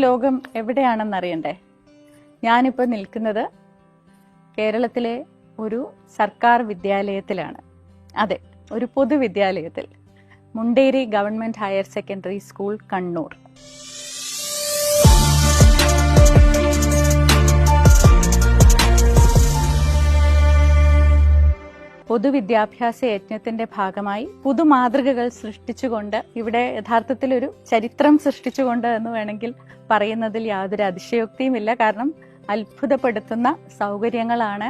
ലോകം എവിടെയാണെന്ന് അറിയണ്ടേ? ഞാനിപ്പോൾ നിൽക്കുന്നത് കേരളത്തിലെ ഒരു സർക്കാർ വിദ്യാലയത്തിലാണ്. അതെ ഒരു പൊതുവിദ്യാലയത്തിൽ. Munderi government higher secondary school Kannur. പൊതുവിദ്യാഭ്യാസ യജ്ഞത്തിന്റെ ഭാഗമായി പുതുമാതൃകകൾ സൃഷ്ടിച്ചുകൊണ്ട് ഇവിടെ യഥാർത്ഥത്തിൽ ഒരു ചരിത്രം സൃഷ്ടിച്ചുകൊണ്ട് എന്ന് വേണമെങ്കിൽ പറയുന്നതിൽ യാതൊരു അതിശയോക്തിയുമില്ല കാരണം അത്ഭുതപ്പെടുത്തുന്ന സൗകര്യങ്ങളാണ്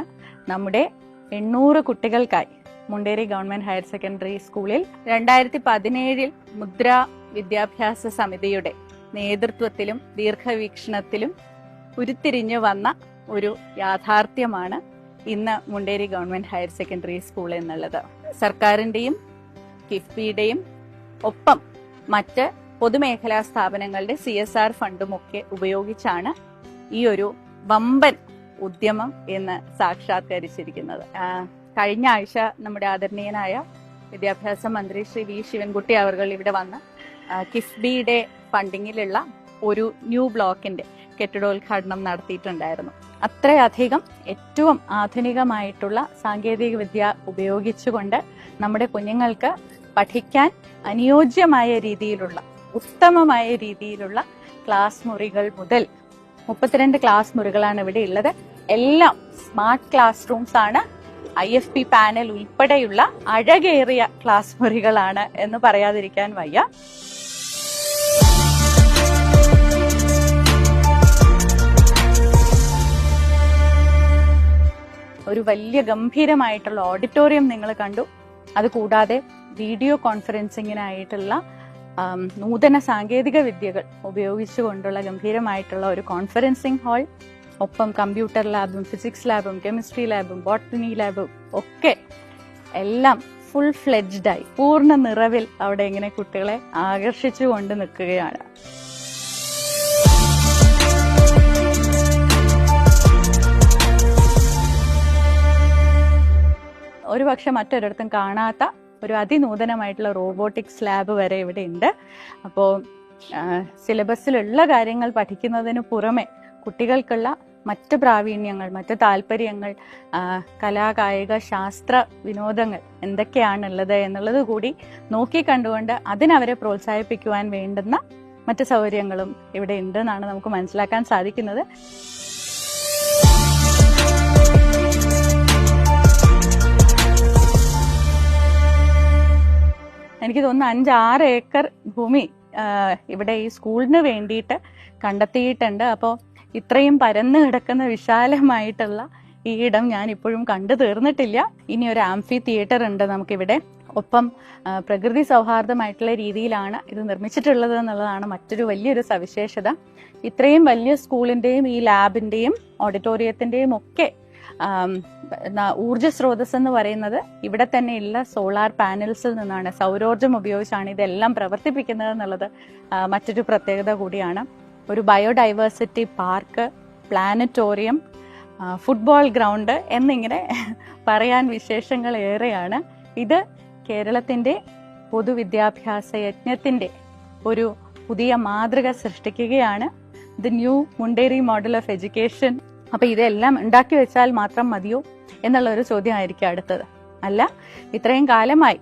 നമ്മുടെ എണ്ണൂറ് കുട്ടികൾക്കായി മുണ്ടേരി ഗവൺമെന്റ് ഹയർ സെക്കൻഡറി സ്കൂളിൽ രണ്ടായിരത്തി പതിനേഴിൽ മുദ്ര വിദ്യാഭ്യാസ സമിതിയുടെ നേതൃത്വത്തിലും ദീർഘവീക്ഷണത്തിലും ഉരുത്തിരിഞ്ഞു വന്ന ഒരു യാഥാർത്ഥ്യമാണ് ഇന്ന് Munderi government higher secondary school എന്നുള്ളത്. സർക്കാരിന്റെയും കിഫ്ബിയുടെയും ഒപ്പം മറ്റ് പൊതുമേഖലാ സ്ഥാപനങ്ങളുടെ സി എസ് ആർ ഫണ്ടുമൊക്കെ ഉപയോഗിച്ചാണ് ഈ ഒരു വമ്പൻ ഉദ്യമം എന്ന് സാക്ഷാത്കരിച്ചിരിക്കുന്നത്. കഴിഞ്ഞ ആഴ്ച നമ്മുടെ ആദരണീയനായ വിദ്യാഭ്യാസ മന്ത്രി ശ്രീ വി ശിവൻകുട്ടി അവർ ഇവിടെ വന്ന് കിഫ്ബിയുടെ ഫണ്ടിങ്ങിലുള്ള ഒരു ന്യൂ ബ്ലോക്കിന്റെ കെട്ടിടോദ്ഘാടനം നടത്തിയിട്ടുണ്ടായിരുന്നു. അത്രയധികം ഏറ്റവും ആധുനികമായിട്ടുള്ള സാങ്കേതിക വിദ്യ ഉപയോഗിച്ചുകൊണ്ട് നമ്മുടെ കുഞ്ഞുങ്ങൾക്ക് പഠിക്കാൻ അനുയോജ്യമായ രീതിയിലുള്ള ഉത്തമമായ രീതിയിലുള്ള ക്ലാസ് മുറികൾ മുതൽ മുപ്പത്തിരണ്ട് ക്ലാസ് മുറികളാണ് ഇവിടെ ഉള്ളത്. എല്ലാം സ്മാർട്ട് ക്ലാസ് റൂംസ് ആണ്. ഐ എഫ് പി പാനൽ ഉൾപ്പെടെയുള്ള അഴകേറിയ ക്ലാസ് മുറികളാണ് എന്ന് പറയാതിരിക്കാൻ വയ്യ. ഒരു വലിയ ഗംഭീരമായിട്ടുള്ള ഓഡിറ്റോറിയം നിങ്ങൾ കണ്ടു. അതുകൂടാതെ വീഡിയോ കോൺഫറൻസിങ്ങിനായിട്ടുള്ള നൂതന സാങ്കേതിക വിദ്യകൾ ഉപയോഗിച്ചുകൊണ്ടുള്ള ഗംഭീരമായിട്ടുള്ള ഒരു കോൺഫറൻസിംഗ് ഹാൾ ഒപ്പം കമ്പ്യൂട്ടർ ലാബും ഫിസിക്സ് ലാബും കെമിസ്ട്രി ലാബും ബോട്ടണി ലാബും ഒക്കെ എല്ലാം ഫുൾ ഫ്ലെഡ്ജ്ഡായി പൂർണ നിറവിൽ അവിടെ ഇങ്ങനെ കുട്ടികളെ ആകർഷിച്ചു കൊണ്ട് നിൽക്കുകയാണ്. ഒരു പക്ഷെ മറ്റൊരിടത്തും കാണാത്ത ഒരു അതിനൂതനമായിട്ടുള്ള റോബോട്ടിക്സ് ലാബ് വരെ ഇവിടെ ഉണ്ട് അപ്പോൾ സിലബസിലുള്ള കാര്യങ്ങൾ പഠിക്കുന്നതിന് പുറമെ കുട്ടികൾക്കുള്ള മറ്റ് പ്രാവീണ്യങ്ങൾ മറ്റ് താല്പര്യങ്ങൾ കലാകായിക ശാസ്ത്ര വിനോദങ്ങൾ എന്തൊക്കെയാണുള്ളത് എന്നുള്ളത് കൂടി നോക്കി കണ്ടുകൊണ്ട് അതിനവരെ പ്രോത്സാഹിപ്പിക്കുവാൻ വേണ്ടുന്ന മറ്റ് സൗകര്യങ്ങളും ഇവിടെ ഉണ്ടെന്നാണ് നമുക്ക് മനസ്സിലാക്കാൻ സാധിക്കുന്നത്. എനിക്ക് തോന്നുന്നു അഞ്ച് ആറ് ഏക്കർ ഭൂമി ഇവിടെ ഈ സ്കൂളിന് വേണ്ടിയിട്ട് കണ്ടെത്തിയിട്ടുണ്ട്. അപ്പോൾ ഇത്രയും പരന്നു കിടക്കുന്ന വിശാലമായിട്ടുള്ള ഈ ഇടം ഞാൻ ഇപ്പോഴും കണ്ടു തീർന്നിട്ടില്ല. ഇനി ഒരു ആംഫി തിയേറ്റർ ഉണ്ട് നമുക്കിവിടെ. ഒപ്പം പ്രകൃതി സൗഹാർദ്ദമായിട്ടുള്ള രീതിയിലാണ് ഇത് നിർമ്മിച്ചിട്ടുള്ളത് എന്നുള്ളതാണ് മറ്റൊരു വലിയൊരു സവിശേഷത. ഇത്രയും വലിയ സ്കൂളിന്റെയും ഈ ലാബിന്റെയും ഓഡിറ്റോറിയത്തിന്റെയും ഒക്കെ ഊർജ സ്രോതസ് എന്ന് പറയുന്നത് ഇവിടെ തന്നെയുള്ള സോളാർ പാനൽസിൽ നിന്നാണ്. സൗരോർജം ഉപയോഗിച്ചാണ് ഇതെല്ലാം പ്രവർത്തിപ്പിക്കുന്നത് എന്നുള്ളത് മറ്റൊരു പ്രത്യേകത കൂടിയാണ്. ഒരു biodiversity park planetarium football ground എന്നിങ്ങനെ പറയാൻ വിശേഷങ്ങൾ ഏറെയാണ്. ഇത് കേരളത്തിന്റെ പൊതുവിദ്യാഭ്യാസ യജ്ഞത്തിന്റെ ഒരു പുതിയ മാതൃക സൃഷ്ടിക്കുകയാണ്. The new Munderi model of education അപ്പൊ ഇതെല്ലാം ഉണ്ടാക്കി വെച്ചാൽ മാത്രം മതിയോ എന്നുള്ള ഒരു ചോദ്യമായിരിക്കും അടുത്തത്. അല്ല ഇത്രയും കാലമായി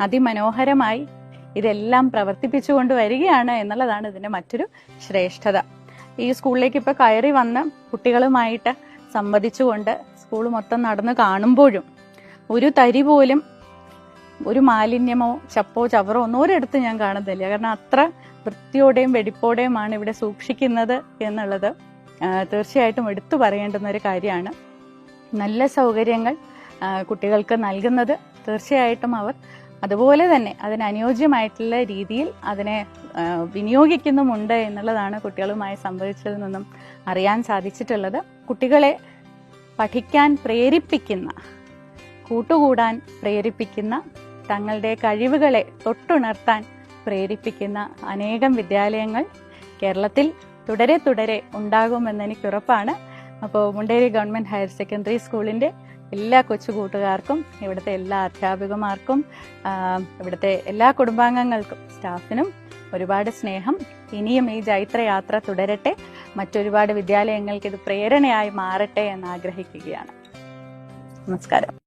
അതിമനോഹരമായി ഇതെല്ലാം പ്രവർത്തിപ്പിച്ചു വരികയാണ് എന്നുള്ളതാണ് ഇതിന്റെ മറ്റൊരു ശ്രേഷ്ഠത. ഈ സ്കൂളിലേക്ക് ഇപ്പൊ കയറി വന്ന് കുട്ടികളുമായിട്ട് സംവദിച്ചുകൊണ്ട് സ്കൂൾ മൊത്തം നടന്ന് കാണുമ്പോഴും ഒരു തരി പോലും ഒരു മാലിന്യമോ ചപ്പോ ചവറോ ഒന്നും ഒരിടത്ത് ഞാൻ കാണുന്നില്ല. കാരണം അത്ര വൃത്തിയോടെയും വെടിപ്പോടെയുമാണ് ഇവിടെ സൂക്ഷിക്കുന്നത് എന്നുള്ളത് തീർച്ചയായിട്ടും എടുത്തു പറയേണ്ടുന്ന ഒരു കാര്യമാണ്. നല്ല സൗകര്യങ്ങൾ കുട്ടികൾക്ക് നൽകുന്നത് തീർച്ചയായിട്ടും അവർ അതുപോലെ തന്നെ അതിനനുയോജ്യമായിട്ടുള്ള രീതിയിൽ അതിനെ വിനിയോഗിക്കുന്നുമുണ്ട് എന്നുള്ളതാണ് കുട്ടികളുമായി സംഭവിച്ചതിൽ നിന്നും അറിയാൻ സാധിച്ചിട്ടുള്ളത്. കുട്ടികളെ പഠിക്കാൻ പ്രേരിപ്പിക്കുന്ന കൂട്ടുകൂടാൻ പ്രേരിപ്പിക്കുന്ന തങ്ങളുടെ കഴിവുകളെ തൊട്ടുണർത്താൻ പ്രേരിപ്പിക്കുന്ന അനേകം വിദ്യാലയങ്ങൾ കേരളത്തിൽ തുടരെ തുടരെ ഉണ്ടാകുമെന്ന് എനിക്ക് ഉറപ്പാണ് അപ്പോൾ മുണ്ടേരി ഗവൺമെന്റ് ഹയർ സെക്കൻഡറി സ്കൂളിന്റെ എല്ലാ കൊച്ചു കൂട്ടുകാർക്കും ഇവിടുത്തെ എല്ലാ അധ്യാപികമാർക്കും ഇവിടുത്തെ എല്ലാ കുടുംബാംഗങ്ങൾക്കും സ്റ്റാഫിനും ഒരുപാട് സ്നേഹം. ഇനിയും ഈ ജൈത്രയാത്ര തുടരട്ടെ. മറ്റൊരുപാട് വിദ്യാലയങ്ങൾക്ക് ഇത് പ്രേരണയായി മാറട്ടെ എന്ന് ആഗ്രഹിക്കുകയാണ്. നമസ്കാരം.